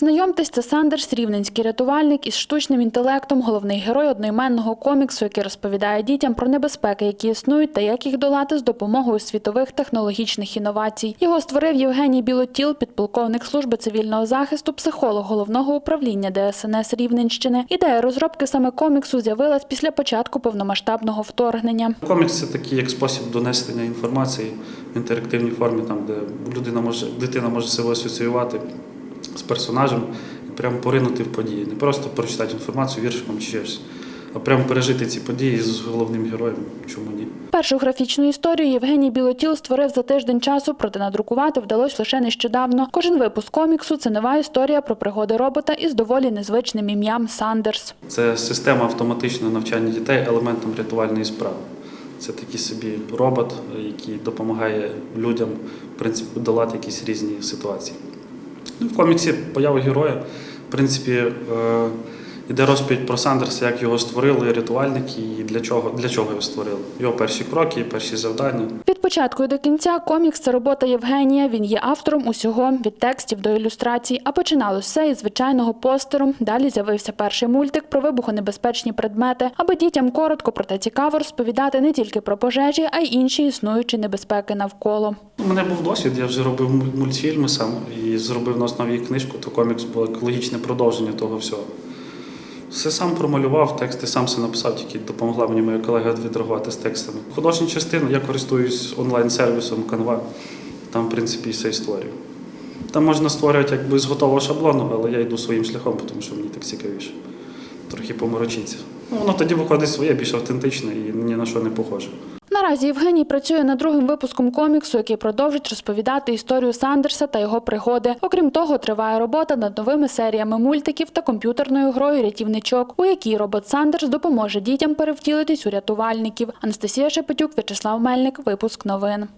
Знайомтесь, це Сандерс, рівненський рятувальник із штучним інтелектом, головний герой одноіменного коміксу, який розповідає дітям про небезпеки, які існують, та як їх долати з допомогою світових технологічних інновацій. Його створив Євгеній Білотіл, підполковник служби цивільного захисту, психолог головного управління ДСНС Рівненщини. Ідея розробки саме коміксу з'явилась після початку повномасштабного вторгнення. Комікс це такий як спосіб донесення інформації в інтерактивній формі, там, де людина може, дитина може себе асоціювати з персонажем і прямо поринути в події. Не просто прочитати інформацію віршиком чи щось, а прямо пережити ці події з головним героєм. Чому ні? Першу графічну історію Євгеній Білотіл створив за тиждень часу, проте надрукувати вдалося лише нещодавно. Кожен випуск коміксу це нова історія про пригоди робота із доволі незвичним ім'ям Сандерс. Це система автоматичного навчання дітей елементом рятувальної справи. Це такий собі робот, який допомагає людям в принципі, долати якісь різні ситуації. Ну, в коміксі поява героя, в принципі, е, іде розповідь про Сандерса, як його створили рятувальники і для чого, для чого його створили. Його перші кроки, перші завдання. Від початку і до кінця комікс це робота Євгенія. Він є автором усього від текстів до ілюстрацій. А починалось все із звичайного постеру. Далі з'явився перший мультик про вибухонебезпечні предмети, аби дітям коротко проте цікаво розповідати не тільки про пожежі, а й інші існуючі небезпеки навколо. У мене був досвід, я вже робив муль- мультфільми сам і зробив на основі книжку, то комікс було як логічне продовження того всього. Все сам промалював, тексти сам все написав, тільки допомогла мені моя колега відреагувати з текстами. Художні частини я користуюсь онлайн-сервісом Canva, там, в принципі, і все створюю. Там можна створювати якби з готового шаблону, але я йду своїм шляхом, тому що мені так цікавіше. Трохи поморочиться. Ну, воно тоді виходить своє, більш автентичне і ні на що не похоже. Наразі Євгеній працює над другим випуском коміксу, який продовжить розповідати історію Сандерса та його пригоди. Окрім того, триває робота над новими серіями мультиків та комп'ютерною грою Рятівничок, у якій робот Сандерс допоможе дітям перевтілитись у рятувальників. Анастасія Шепетюк, В'ячеслав Мельник. Випуск новин.